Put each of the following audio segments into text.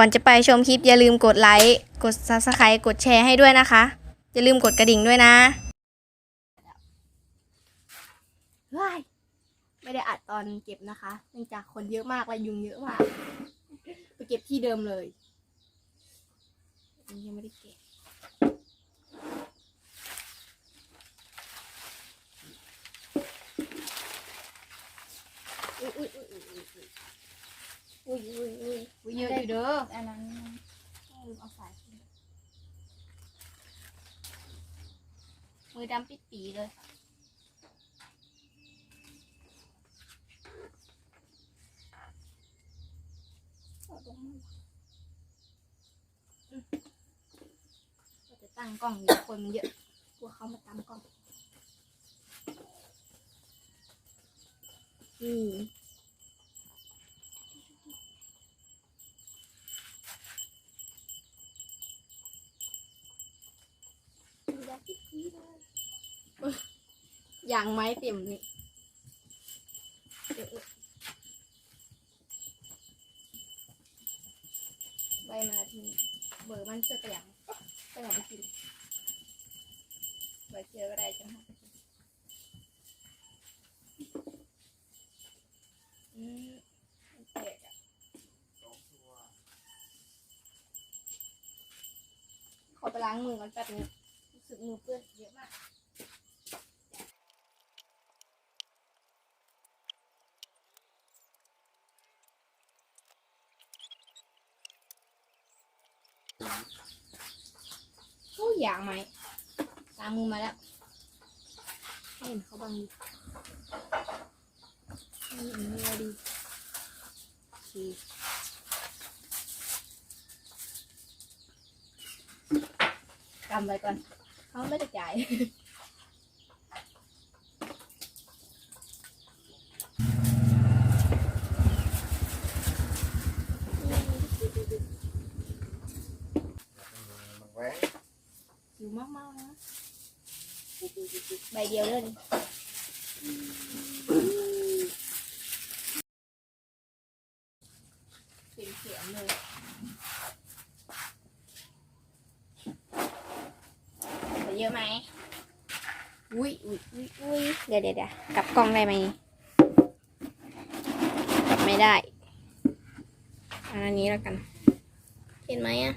ก่อนจะไปชมคลิปอย่าลืมกดไลค์กด subscribe กดแชร์ให้ด้วยนะคะ อย่าลืมกดกระดิ่งด้วยนะว้ายไม่ได้อัดตอนเก็บนะคะ เนื่องจากคนเยอะมากและยุงเยอะมากไปเก็บที่เดิมเลยยังไม่ได้เก็บอุ้ยอุ้ยอุ้ยอุ้ย อุ้ยอุ้ยอุ้ยอุ้ยอุ้ยเยอะอยู่เด้ออันนั้นลืมเอาสายขึ้นมือดำปิดปีเลยค่ะเอาลงมาอืมเราจะตั้งกล้องอยู่คนมันเยอะกลัวเขามาตามกล้อง อืม อย่างไม้เต็มนี่ใบมาทีเบอร์มันเสื้อกระยังกระหยังไปกินใบเจอก็ได้จังหวะอืมมันแตกอะขอไปล้างมือกันแป๊บนึง สึกมือเปื้อนเยอะมากโอ้ยอยางไหมตามมือมาแล้วให้เห็นเขาบางดีนี่อันนี้เอาดีโอเคกำไว้ก่อน không biết được chạy chiều mát mau nữa bày dèo lên ไหมอุ้ยอุ้ยอุ้ยอุ้ยเดี๋ยวเดี๋ยวเดี๋ยวกลับกล้องได้ไหมกลับไม่ได้อันนี้แล้วกัน เห็นไหมอะ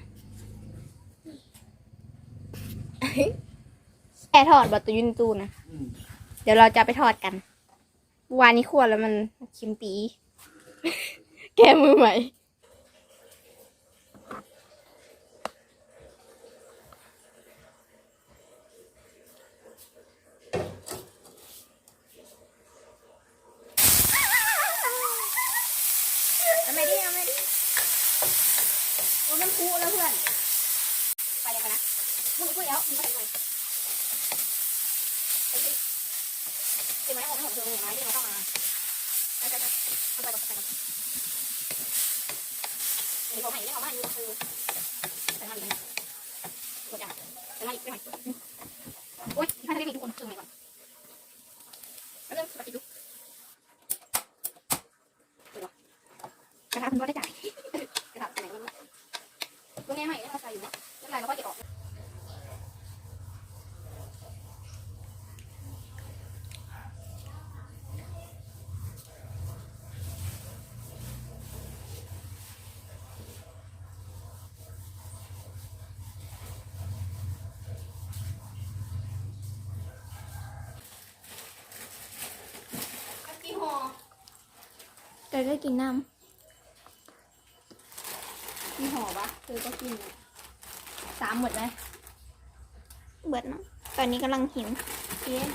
แอร์ทอดบัตรยุนตู้นะ เดี๋ยวเราจะไปทอดกันวานนี้ขวดแล้วมันคิมปี แกมือใหม่ คือไม้อบไม่เห็นคือเหไม้ที่เขาต้องมาเอาไปเอาไปเอนไปนี่ผมให้เรื่องออกมานี่คือแต่ทำดีหมดอย่างแต่ทำดีไม่ไห แต่ได้กินน้กี่ห่อปะเธอก็กินสามหมดไหมำเบิดเนาะตอนนี้กำลังหิวกิน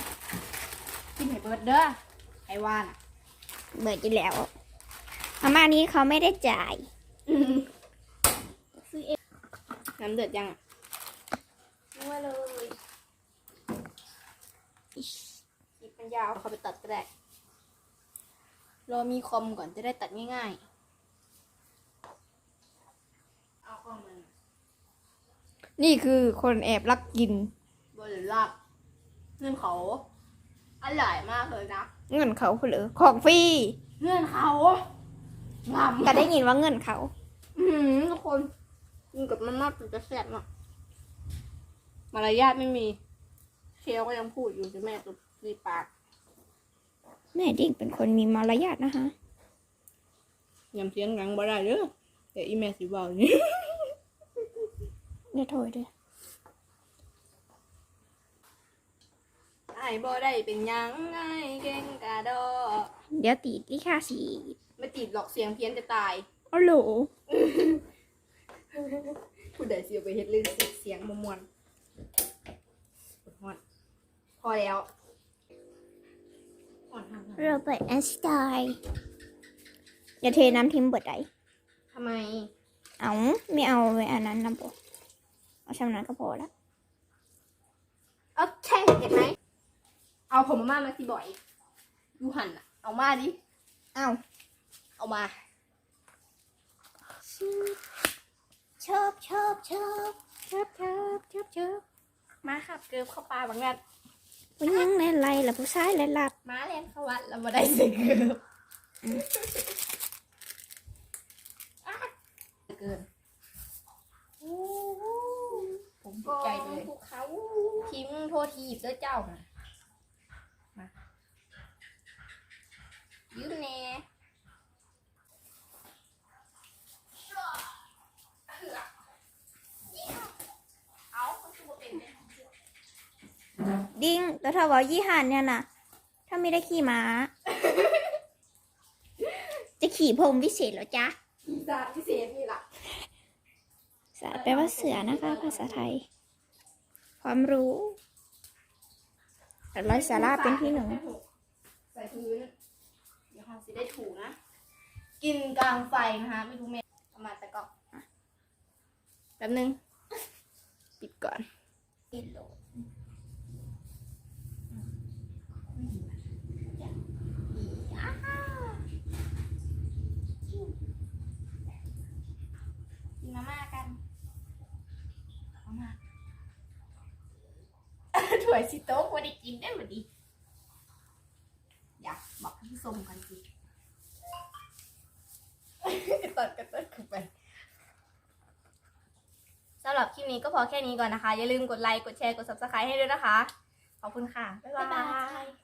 กินให้เบิร์ดเด้อไอ้วานเบิดอยู่แล้วอาม่านี้เขาไม่ได้จ่ายน้ำเดือดยังอะนัวเลยคลิปมันยาวเขาไปตัดก็ได้ รอมีคอมก่อนจะได้ตัดง่ายๆ เอาคอมมันนี่คือคนแอบลักกินบนลับเงื่อนเขาอร่อยมากเลยนะเงินเขาเหรือของฟรีเงื่อนเขางำก็ได้ยินว่าเงินเขา อืมทุกคนกินกับมันมากจะแซ่บเนาะมารยาทไม่มีเคียวก็ยังพูดอยู่จะแม่ตุดีปาก แม่ดิ่งเป็นคนมีมารยาทนะคะยำเสียงกังบ่ได้เด้อแต่อีแม่สิเบานี่อย่าโทษด้วยไอ้บ่ได้เป็นหยังไงเก่งกะดอเดี๋ยวติดลิขสิทธิ์ไม่ติดหรอกเสียงเพี้ยนจะตายอ๋อโหลผู้ใดสิเอาไปเฮ็ดเล่นเสียงมวนๆปวดหัวพอแล้วอ่อนทำ โรเบิร์ตแอนสไตน์อย่าเทน้ำทิมเบิดไดทำไม เอาไม่เอาไว้อันนั้นนะโบเอาชำนั้นก็พอละโอเคเห็นไหม เอาผมมาม่ามาสิบ่อยยูหันอะเอามาดิ เอาเอามา ชอบชอบชอบเชิบเชิบเชิบเชิบมาครับเกิบเข้าปลาบางนัด ผู้หญิงเล่นไรล่ะผู้ชายเล่นหลับมาเล่นเข้าวัดแล้วมาได้เสียเกิบอะเกินโอ้โหผมตกใจเลยภูเขาพิมพ์โทษทีบด้วยเจ้านะมายืมแน่เอาคนตัวเป็นเนี่ย ดิ้งแต่ถ้าว่ายี่หันเนี่ยนะถ้าไม่ได้ขี่ม้า จะขี่พรหมวิเศษเหรอจ๊ะอีสานพิเศษนี่ล่ะสาแปลว่าเสือนะคะ ภาษาไทย ความรู้แต่ร้อยสาระเป็นที่หนึ่งใส่พื้นเดี๋ยวเราสิได้ถูนะ กินกลางไฟนะคะไม่รู้เมนประมาณแต่ก็อะแป๊บนึง ปิดก่อนกิโล กินมาม่ากันมาม่า ถั่วสิโต๊ะวันได้กินได้หมดดีอยากบอกพี่ส้มกันสิกระตัดกระตัดกันไปสำหรับคลิปนี้ก็พอแค่นี้ก่อนนะคะ อย่าลืมกดไลค์ กดแชร์ กด subscribe ให้ด้วยนะคะ ขอบคุณค่ะ บ๊ายบาย